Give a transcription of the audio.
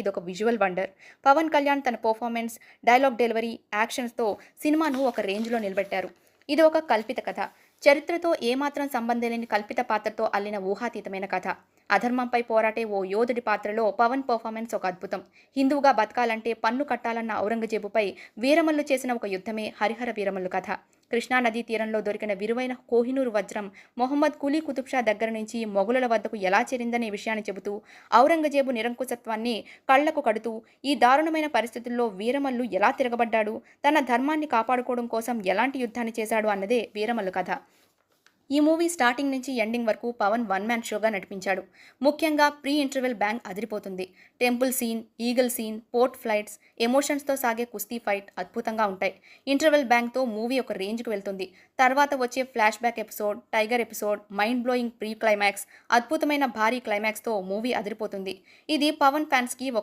ఇది ఒక visual wonder Pawan Kalyan తన పర్ఫార్మెన్స్ డైలాగ్ డెలివరీ యాక్షన్స్తో సినిమాను ఒక రేంజ్లో నిలబెట్టారు. ఇది ఒక కల్పిత కథ. చరిత్రతో ఏమాత్రం సంబంధం లేని కల్పిత పాత్రతో అల్లిన ఊహాతీతమైన కథ. అధర్మంపై పోరాటే ఓ యోధుడి పాత్రలో పవన్ పర్ఫార్మెన్స్ ఒక అద్భుతం. హిందువుగా బతకాలంటే పన్ను కట్టాలన్న ఔరంగజేబుపై వీరమల్లు చేసిన ఒక యుద్ధమే హరిహర వీరమల్లు కథ. కృష్ణా నదీ తీరంలో దొరికిన విలువైన కోహినూరు వజ్రం మొహమ్మద్ కులీ కుతుబ్ షా దగ్గర నుంచి మొఘలుల వద్దకు ఎలా చేరిందనే విషయాన్ని చెబుతూ ఔరంగజేబు నిరంకుశత్వాన్ని కళ్ళకు కడుతూ ఈ దారుణమైన పరిస్థితుల్లో వీరమల్లు ఎలా తిరగబడ్డాడు? తన ధర్మాన్ని కాపాడుకోవడం కోసం ఎలాంటి యుద్ధాన్ని చేశాడు అన్నదే వీరమల్లు కథ. ఈ మూవీ స్టార్టింగ్ నుంచి ఎండింగ్ వరకు పవన్ వన్ మ్యాన్ షోగా నడిపించాడు ముఖ్యంగా ప్రీ ఇంటర్వెల్ బ్యాంగ్ అదిరిపోతుంది. Temple scene eagle scene port flights ఎమోషన్స్తో సాగే కుస్తీ ఫైట్ అద్భుతంగా ఉంటాయి. ఇంటర్వెల్ బ్యాంగ్తో మూవీ ఒక రేంజ్కి వెళ్తుంది. తర్వాత వచ్చే flashback episode tiger episode mind blowing pre climax అద్భుతమైన భారీ క్లైమాక్స్తో మూవీ అదిరిపోతుంది. ఇది పవన్ ఫ్యాన్స్కి